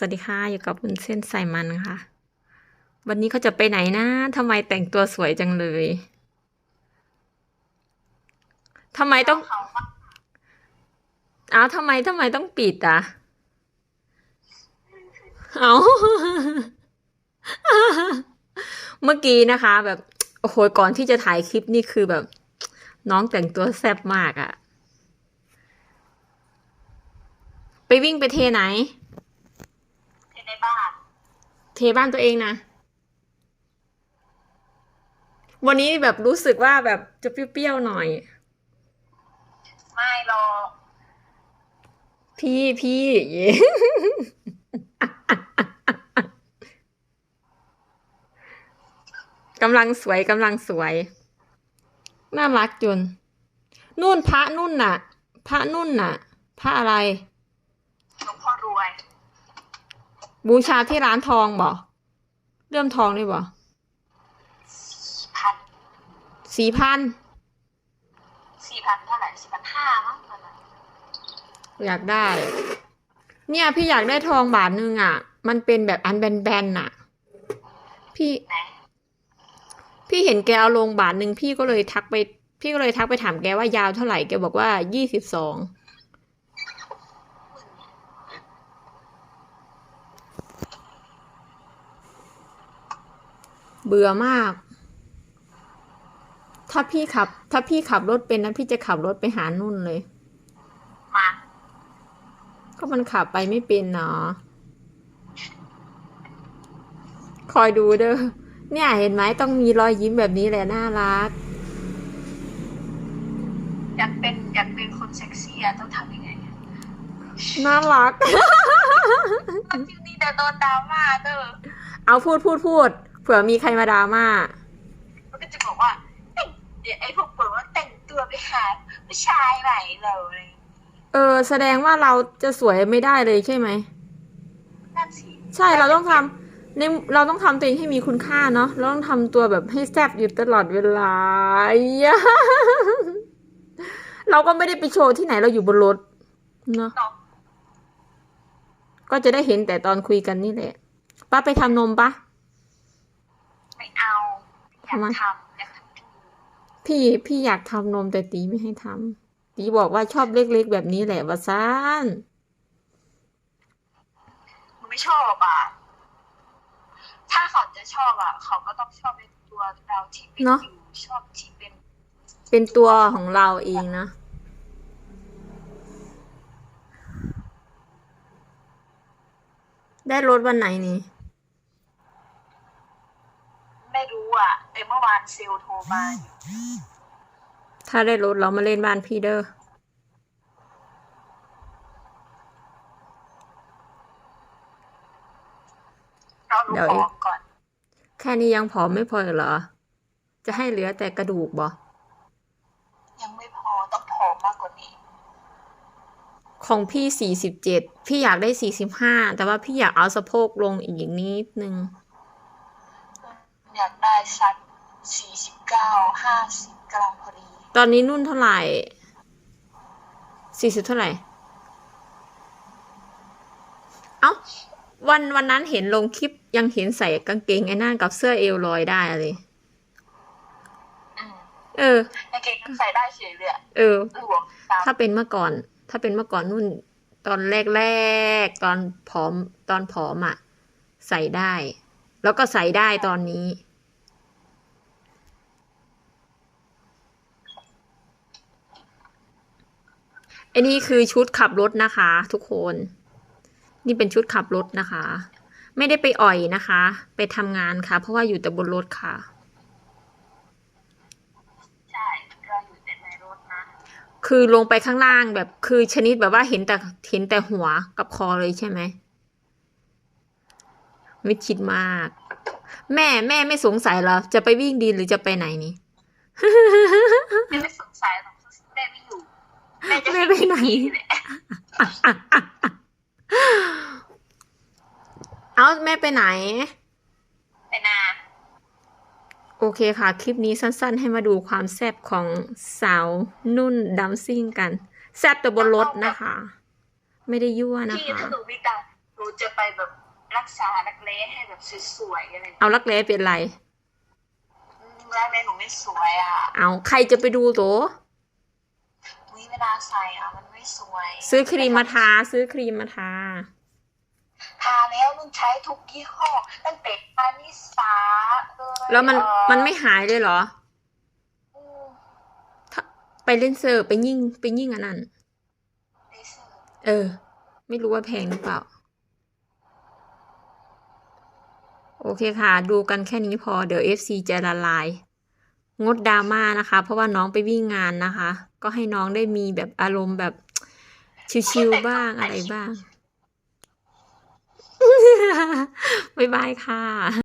สวัสดีค่ะ อยู่กับวุ้นเส้นใส่มันค่ะ วันนี้เขาจะไปไหนนะทำไมแต่งตัวสวยจังเลยทำไมต้องเขาว่าอ้าวทำไมทำไมต้องปิดอะเอาเมื่อกี้นะคะ แบบโอ้โหก่อนที่จะถ่ายคลิปนี่คือแบบ น้องแต่งตัวแซ่บมากอะไปวิ่งไปเทไหนอยู่ในบ้าน เทบ้านตัวเองนะ วันนี้แบบรู้สึกว่าแบบจะเปรี้ยวๆหน่อย ไม่หรอกพี่พี่เย่กำลังสวยกำลังสวย น่ารักจน นู่นพระนุ่นน่ะ พระนุ่นน่ะ พระอะไร หลวงพ่อรวย บูชาที่ร้านทองบ่เริ่มทองได้บ่พันสี่พันสี่พันเท่าไหร่สี่พันห้ามั้งตอนนั้นอยากได้ เนี่ยพี่อยากได้ทองบาทนึงอะ มันเป็นแบบอันแบนๆน่ะ พี่ไหนพี่เห็นแกเอาลงบาทหนึ่งพี่ก็เลยทักไป พี่ก็เลยทักไปถามแกว่ายาวเท่าไหร่แกบอกว่ายี่สิบสอง เบื่อมาก ถ้าพี่ขับ ถ้าพี่ขับรถเป็นนะพี่จะขับรถไปหานุ่นเลย มา ก็มันขับไปไม่เป็นเนาะคอยดูเด้อ เนี่ยเห็นไหมต้องมีรอยยิ้มแบบนี้แหละน่ารัก อยากเป็นอยากเป็นคนเซ็กซี่อะต้องทำยังไงอะน่ารัก จริงๆนี่เดี๋ยวโดนดราม่าเด้อ เอาพูดพูดพูดเผื่อมีใครมาดราม่า มันก็จะบอกว่าแต่งเดี๋ยวไอ้พวกเปิดว่าแต่งตัวไปหาผู้ชายไหนเลย เออ แสดงว่าเราจะสวยไม่ได้เลยใช่ไหม นั่นสิใช่เราต้องทำในเราต้องทำตัวเองให้มีคุณค่าเนาะเราต้องทำตัวแบบให้แซ่บอยู่ตลอดเวลาอย่าเราก็ไม่ได้ไปโชว์ที่ไหนเราอยู่บนรถเนาะเนาะก็จะได้เห็นแต่ตอนคุยกันนี่แหละป้าไปทำนมปะ ไม่เอาอยาก ทำไมทำอยากทำพี่พี่อยากทำนมแต่ตีไม่ให้ทำตีบอกว่าชอบเล็กๆแบบนี้แหละวะซ่านมึงไม่ชอบอะ ถ้าเขาจะชอบอะ เขาก็ต้องชอบในตัวเราที่เป็นอยู่ชอบที่เป็น เป็นตัวของเราเองนะได้รถวันไหนนี่ ไม่รู้อะแต่เมื่อวานเซลลโทรมาถ้าได้รถเรามาเล่นบ้านพี่เด้อ เรารู้ของก่อน แค่นี้ยังผอมไม่พออีกเหรอ จะให้เหลือแต่กระดูกบ่ยังไม่พอต้องผอมมากกว่านี้ ของพี่สี่สิบเจ็ดพี่อยากได้สี่สิบห้าแต่ว่าพี่อยากเอาสะโพกลงอีกนิดนึง อยากได้สักสี่สิบเก้าห้าสิบกรัมพอดี ตอนนี้นุ่นเท่าไหร่สี่สิบเท่าไหร่ เอ้า วันวันนั้นเห็นลงคลิปยังเห็นใส่กางเกงไอ้นั่นกับเสื้อเอวลอยได้เลย อืมเออ กางเกงยังใส่ได้เฉยเลยอะเออ หลวมตามถ้าเป็นเมื่อก่อน ถ้าเป็นเมื่อก่อนนุ่น ตอนแรกๆ ตอนผอม ตอนผอมอะใส่ได้ แล้วก็ใส่ได้ตอนนี้ อันนี้คือชุดขับรถนะคะ ทุกคน นี่เป็นชุดขับรถนะคะ ไม่ได้ไปอ่อยนะคะ ไปทำงานค่ะ เพราะว่าอยู่แต่บนรถค่ะ ใช่เราอยู่แต่ในรถนะ คือลงไปข้างล่างแบบคือชนิดแบบว่าเห็นแต่เห็นแต่หัวกับคอเลยใช่ไหมไม่คิดมาก แม่แม่ไม่สงสัยเหรอจะไปวิ่งดีหรือจะไปไหนนี่แม่ไม่สงสัยหรอกแม่ไม่อยู่ แม่จะแม่ไปไหนแหละเอ้าแม่ไปไหน ไปนา โอเคค่ะ คลิปนี้สั้นๆ ให้มาดูความแซ่บของสาวนุ่นดัมซิ่งกัน แซ่บแต่บนรถนะคะ ไม่ได้ยั่วนะพี่คะ ถ้าหนูมีตังค์หนูจะไปแบบรักษารักแร้ให้แบบสวยๆอะไรอย่างเงี้ยเอารักแร้เป็นไร อืมรักแร้หนูไม่สวยอะ เอาใครจะไปดูโตวิเว ลาใส่อะมันไม่สวย ซื้อครีมมาทา ซื้อครีมมาทา ทาแล้วมันใช้ทุกยี่ห้อตั้งแต่ปานิสาเอ่ยแล้วมันเอ่อมันไม่หายเลยเหรอ อืมถ้าไปเล่นเซอร์ไปยิ่งไปยิ่งอันนั้นเลเซอร์เออ ไม่รู้ว่าแพงหรือเปล่า โอเคค่ะ ดูกันแค่นี้พอเดี๋ยว FC จะละลาย งดดราม่านะคะ เพราะว่าน้องไปวิ่งงานนะคะ ก็ให้น้องได้มีแบบอารมณ์แบบชิวๆบ้างอะไรบ้าง บ๊ายบายค่ะ